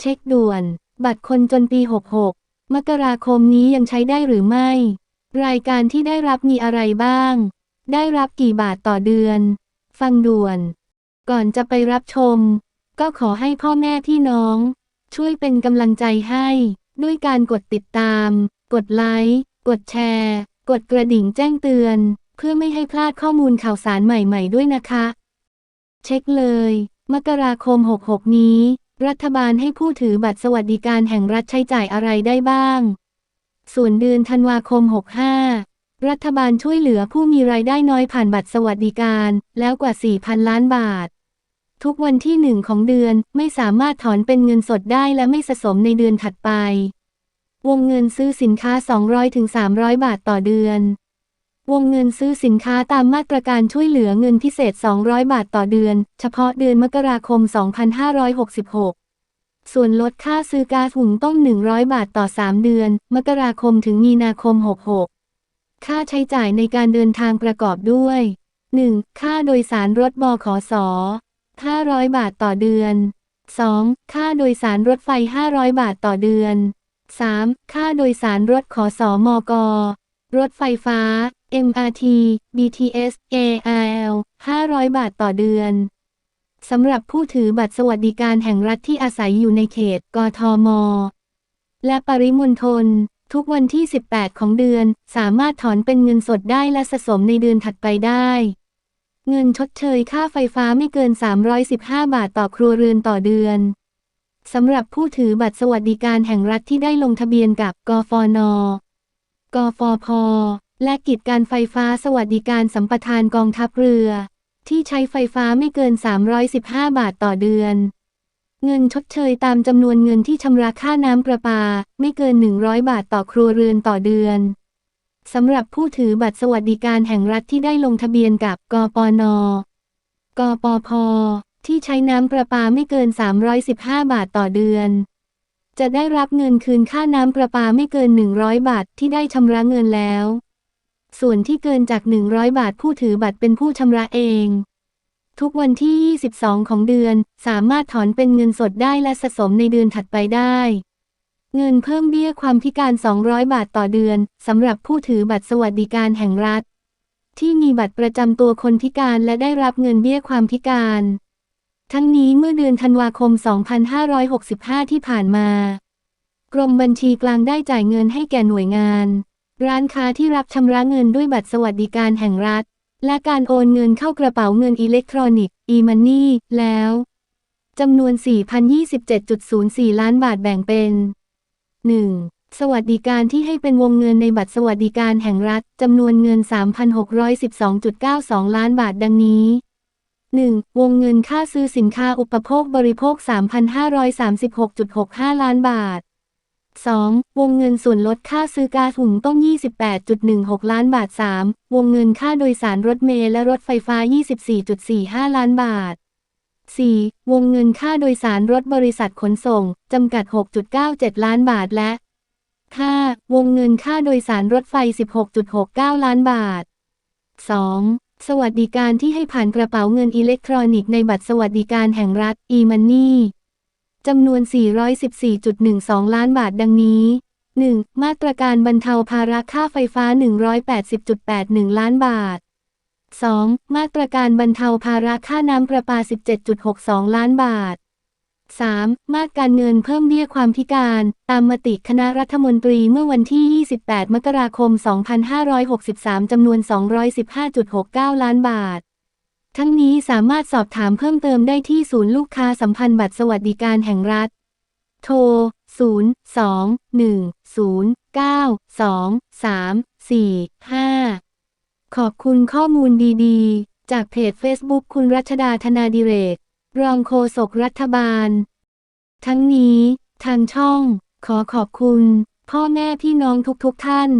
เช็คด่วน บัตรคนจนปี 66 มกราคมนี้ยังใช้ได้หรือไม่ รายการที่ได้รับมีอะไรบ้าง ได้รับกี่บาทต่อเดือน ฟังด่วน ก่อนจะไปรับชม ก็ขอให้พ่อแม่พี่น้อง ช่วยเป็นกำลังใจให้ ด้วยการกดติดตาม กดไลค์ กดแชร์ กดกระดิ่งแจ้งเตือน เพื่อไม่ให้พลาดข้อมูลข่าวสารใหม่ๆด้วยนะคะ เช็คเลย มกราคม 66 นี้ รัฐบาลให้ผู้ถือบัตรสวัสดิการแห่งรัฐใช้จ่ายอะไรได้บ้าง ส่วนเดือนธันวาคม 65 รัฐบาลช่วยเหลือผู้มีรายได้น้อยผ่านบัตรสวัสดิการแล้วกว่า 4,000 ล้านบาท ทุกวันที่หนึ่งของเดือนไม่สามารถถอนเป็นเงินสดได้และไม่สะสมในเดือนถัดไป วงเงินซื้อสินค้า 200-300 บาทต่อเดือน วงเงินซื้อสินค้าตามมาตรการช่วยเหลือเงินพิเศษ 200 บาทต่อเดือน เฉพาะเดือนมกราคม 2566 ส่วนลดค่าซื้อก๊าซหุงต้ม 100 บาทต่อ 3 เดือน มกราคมถึงมีนาคม 66 ค่าใช้จ่ายในการเดินทางประกอบด้วย 1. ค่าโดยสารรถบขส500 บาทต่อเดือน 2. ค่าโดยสารรถไฟ 500 บาทต่อเดือน 3. ค่าโดยสารรถขอสอมกรถไฟฟ้า MRT BTS ARL 500 บาทต่อเดือน สำหรับผู้ถือบัตรสวัสดิการแห่งรัฐที่อาศัยอยู่ในเขต กทม และปริมณฑลทุกวันที่ 18 ของเดือน สามารถถอนเป็นเงินสดได้และสะสมในเดือนถัดไปได้ เงินชดเชยค่าไฟฟ้าไม่เกิน 315 บาทต่อครัวเรือนต่อเดือน สำหรับผู้ถือบัตรสวัสดิการแห่งรัฐที่ได้ลงทะเบียนกับ กฟน กฟพ และกิจการไฟฟ้าสวัสดิการสัมปทานกองทัพเรือ ที่ใช้ไฟฟ้าไม่เกิน 315 บาทต่อเดือน เงินชดเชยตามจำนวนเงินที่ชำระค่าน้ำประปา ไม่เกิน 100 บาทต่อครัวเรือนต่อเดือนสำหรับผู้ถือบัตรสวัสดิการแห่งรัฐที่ได้ลงทะเบียนกับกปน กปพ ที่ใช้น้ำประปาไม่เกิน 315 บาทต่อเดือน จะได้รับเงินคืนค่าน้ำประปาไม่เกิน 100 บาทที่ได้ชำระเงินแล้ว ส่วนที่เกินจาก 100 บาทผู้ถือบัตรเป็นผู้ชำระเอง ทุกวันที่ 22 ของเดือน สามารถถอนเป็นเงินสดได้และสะสมในเดือนถัดไปได้ เงินเพิ่มเบี้ยความพิการ 200 บาทต่อเดือนสำหรับผู้ถือบัตรสวัสดิการแห่งรัฐ ที่มีบัตรประจำตัวคนพิการและได้รับเงินเบี้ยความพิการ ทั้งนี้เมื่อเดือนธันวาคม 2565 ที่ผ่านมา กรมบัญชีกลางได้จ่ายเงินให้แก่หน่วยงาน ร้านค้าที่รับชำระเงินด้วยบัตรสวัสดิการแห่งรัฐ และการโอนเงินเข้ากระเป๋าเงินอิเล็กทรอนิกส์ e-money แล้วจำนวน 4,027.04 ล้านบาทแบ่งเป็น 1. สวัสดิการที่ให้เป็นวงเงินในบัตรสวัสดิการแห่งรัฐจำนวนเงิน 3,612.92 ล้านบาทดังนี้ 1. วงเงินค่าซื้อสินค้าอุปโภคบริโภค 3,536.65 ล้านบาท 2. วงเงินส่วนลดค่าซื้อก๊าซหุงต้ม 28.16 ล้านบาท 3. วงเงินค่าโดยสารรถเมล์และรถไฟฟ้า 24.45 ล้านบาท 4. วงเงินค่าโดยสารรถบริษัทขนส่ง จำกัด 6.97 ล้านบาทและ 5. วงเงินค่าโดยสารรถไฟ 16.69 ล้านบาท 2. สวัสดิการที่ให้ผ่านกระเป๋าเงินอิเล็กทรอนิกส์ในบัตรสวัสดิการแห่งรัฐ e-money จำนวน 414.12 ล้านบาทดังนี้ 1. มาตรการบรรเทาภาระค่าไฟฟ้า 180.81 ล้านบาท 2. มาตรการบรรเทาภาระค่าน้ำประปา 17.62 ล้านบาท 3. มาตรการเงินเพิ่มเบี้ยความพิการ ตามมติคณะรัฐมนตรีเมื่อวันที่ 28 มกราคม 2563 จำนวน 215.69 ล้านบาท ทั้งนี้สามารถสอบถามเพิ่มเติมได้ที่ศูนย์ลูกค้าสัมพันธ์บัตรสวัสดิการแห่งรัฐ โทร 0 2 1 0 9 2 3 4 5 ขอบคุณข้อมูลดีๆ จากเพจ Facebook คุณรัชดาธนาดิเรก รองโฆษกรัฐบาล ทั้งนี้ ทางช่อง ขอขอบคุณ พ่อแม่พี่น้องทุกๆทท่าน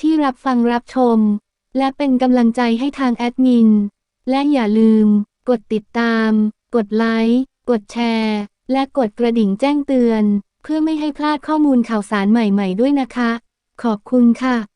ที่รับฟังรับชม และเป็นกำลังใจให้ทางแอดมิน และอย่าลืม กดติดตาม กดไลค์ กดแชร์ และกดกระดิ่งแจ้งเตือน เพื่อไม่ให้พลาดข้อมูลข่าวสารใหม่ๆด้วยนะคะ ขอบคุณค่ะ